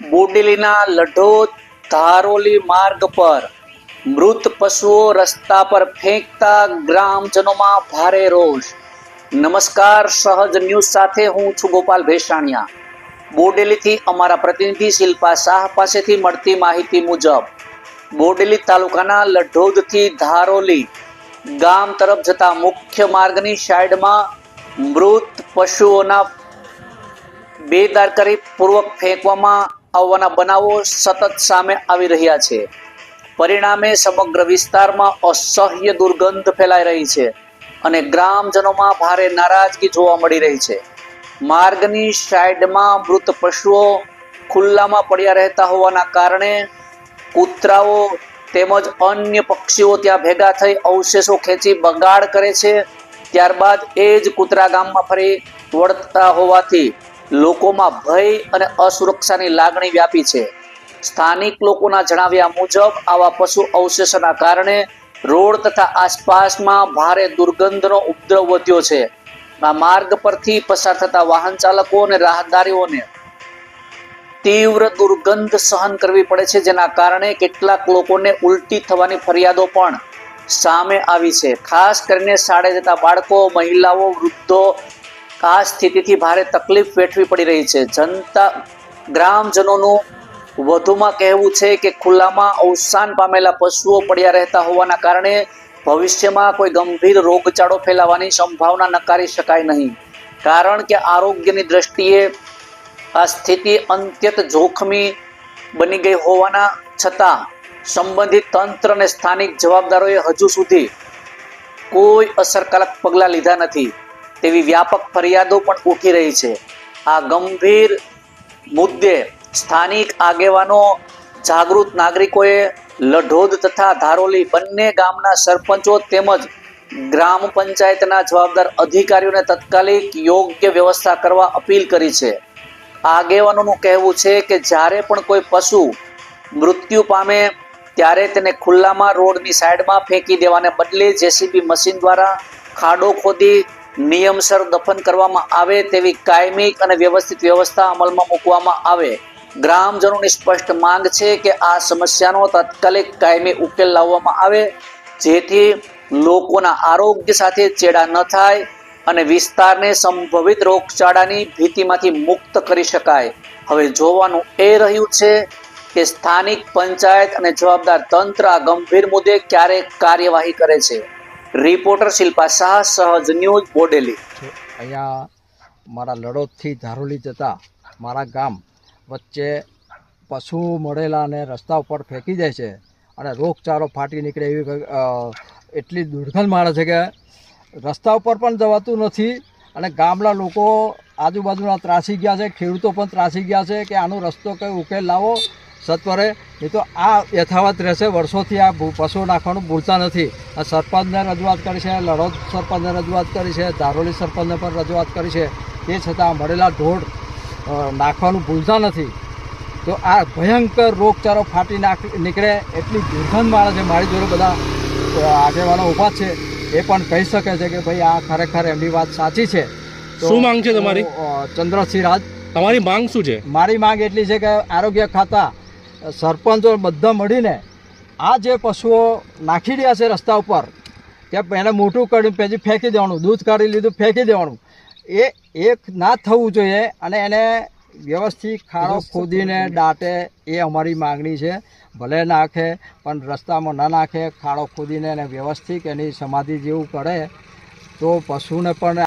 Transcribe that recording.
બોડેલીના લઢોદ ધારોલી માર્ગ પર. મૃત પશુઓ રસ્તા પર ફેંકતા ગ્રામજનોમાં ભારે રોષ. નમસ્કાર, સહજ ન્યૂઝ સાથે હું છું ગોપાલ ભેસાણિયા. બોડેલીથી અમારા પ્રતિનિધિ શિલ્પા શાહ પાસેથી મળતી માહિતી મુજબ, બોડેલી તાલુકાના લઢોદથી ધારોલી ગામ તરફ જતા મુખ્ય માર્ગની સાઈડમાં મૃત પશુઓના બેદરકારી પૂર્વક ફેંકવામાં આવવાના બનાવો સતત સામે આવી રહ્યા છે. પરિણામે સમગ્ર વિસ્તારમાં અસહ્ય દુર્ગંધ ફેલાઈ રહી છે અને ગ્રામજનોમાં ભારે નારાજગી જોવા મળી રહી છે. માર્ગની સાઈડમાં મૃત પશુઓ ખુલ્લામાં પડ્યા રહેતા હોવાના કારણે કૂતરાઓ તેમજ અન્ય પક્ષીઓ ત્યાં ભેગા થઈ અવશેષો ખેંચી બગાડ કરે છે. ત્યારબાદ એ જ કૂતરા ગામમાં ફરી વળતા હોવાથી લોકોમાં ભય અને અસુરક્ષાની લાગણી વ્યાપી છે. સ્થાનિક લોકોના જણાવ્યા મુજબ, આવા પશુ અવશેષોના કારણે રોડ તથા આસપાસમાં ભારે દુર્ગંધનો ઉપદ્રવ વધ્યો છે. આ માર્ગ પરથી પસાર થતા વાહન ચાલકો અને રાહદારીઓને તીવ્ર દુર્ગંધ સહન કરવી પડે છે, જેના કારણે કેટલાક લોકોને ઉલટી થવાની ફરિયાદો પણ સામે આવી છે. ખાસ કરીને શાળે જતા બાળકો, મહિલાઓ, વૃદ્ધો આ સ્થિતિથી ભારે તકલીફ વેઠવી પડી રહી છે. જનતા ગ્રામજનોનું વધુમાં કહેવું છે કે ખુલ્લામાં અવસાન પામેલા પશુઓ પડ્યા રહેતા હોવાના કારણે ભવિષ્યમાં કોઈ ગંભીર રોગચાળો ફેલાવાની સંભાવના નકારી શકાય નહીં. કારણ કે આરોગ્યની દ્રષ્ટિએ આ સ્થિતિ અત્યંત જોખમી બની ગઈ હોવાના છતાં સંબંધિત તંત્ર અને સ્થાનિક જવાબદારોએ હજુ સુધી કોઈ અસરકારક પગલાં લીધા નથી. તેવી વ્યાપક ફરિયાદો પણ ઉઠી રહી છે. આ ગંભીર મુદ્દે સ્થાનિક આગેવાનો, જાગૃત નાગરિકોએ લઢોદ તથા ધારોલી બંને ગામના સરપંચો તેમજ ગ્રામ પંચાયતના જવાબદાર અધિકારીઓને તત્કાલિક યોગ્ય વ્યવસ્થા કરવા અપીલ કરી છે. આગેવાનોનું કહેવું છે કે જ્યારે પણ કોઈ પશુ મૃત્યુ પામે, ત્યારે તેને ખુલ્લામાં રોડની સાઈડમાં ફેંકી દેવાને બદલે જેસીબી મશીન દ્વારા ખાડો ખોદી નિયમસર દફન કરવામાં આવે તેવી કાયમિક અને વ્યવસ્થિત વ્યવસ્થા અમલમાં મૂકવામાં આવે. ગ્રામજનોની સ્પષ્ટ માંગ છે કે આ સમસ્યાનો તાત્કાલિક કાયમી ઉકેલ લાવવામાં આવે, જેથી લોકોના આરોગ્ય સાથે ચેડા ન થાય અને વિસ્તારને સંભવિત રોગચાળાની ભીતિમાંથી મુક્ત કરી શકાય. હવે જોવાનું એ રહ્યું છે કે સ્થાનિક પંચાયત અને જવાબદાર તંત્ર આ ગંભીર મુદ્દે ક્યારે કાર્યવાહી કરે છે. રિપોર્ટર શિલ્પા શાહ સહજ ન્યૂઝ બોડેલી. અહીંયા મારા લડોદથી ધારોલી જતા મારા ગામ વચ્ચે પશુ મળેલા અને રસ્તા ઉપર ફેંકી જાય છે અને રોગચાળો ફાટી નીકળે એવી એટલી દુર્ગંધ મારે છે કે રસ્તા ઉપર પણ જવાતું નથી અને ગામના લોકો આજુબાજુના ત્રાસી ગયા છે, ખેડૂતો પણ ત્રાસી ગયા છે કે આનો રસ્તો કંઈ ઉકેલ લાવો. સત્વરે. એ તો આ યથાવત રહેશે. વર્ષોથી આ પશુ નાખવાનું ભૂલતા નથી. આ સરપંચને રજૂઆત કરી છે લડોદ સરપંચને રજૂઆત કરી છે ધારોલી સરપંચને પણ રજૂઆત કરી છે. તે છતાં મળેલા ઢોળ નાખવાનું ભૂલતા નથી. તો આ ભયંકર રોગચારો ફાટી નાખ નીકળે એટલી દુર્ગંધ મારે છે. મારી જોડે બધા આગેવાનો ઊભા છે. એ પણ કહી શકે છે કે ભાઈ આ ખરેખર એમની વાત સાચી છે. શું માંગ છે તમારી? ચંદ્રસિંહ રાજ તમારી માંગ શું છે? મારી માંગ એટલી છે કે આરોગ્ય ખાતા સરપંચો બધા મળીને આ જે પશુઓ નાખી રહ્યા છે રસ્તા ઉપર કે એને મોટું કરી પછી ફેંકી દેવાનું દૂધ કાઢી લીધું ફેંકી દેવાનું એ એક ના થવું જોઈએ અને એને વ્યવસ્થિત ખાડો ખોદીને દાટે એ અમારી માગણી છે. ભલે નાખે પણ રસ્તામાં ના નાખે ખાડો ખોદીને એને વ્યવસ્થિત એની સમાધિ જેવું કરે તો પશુને પણ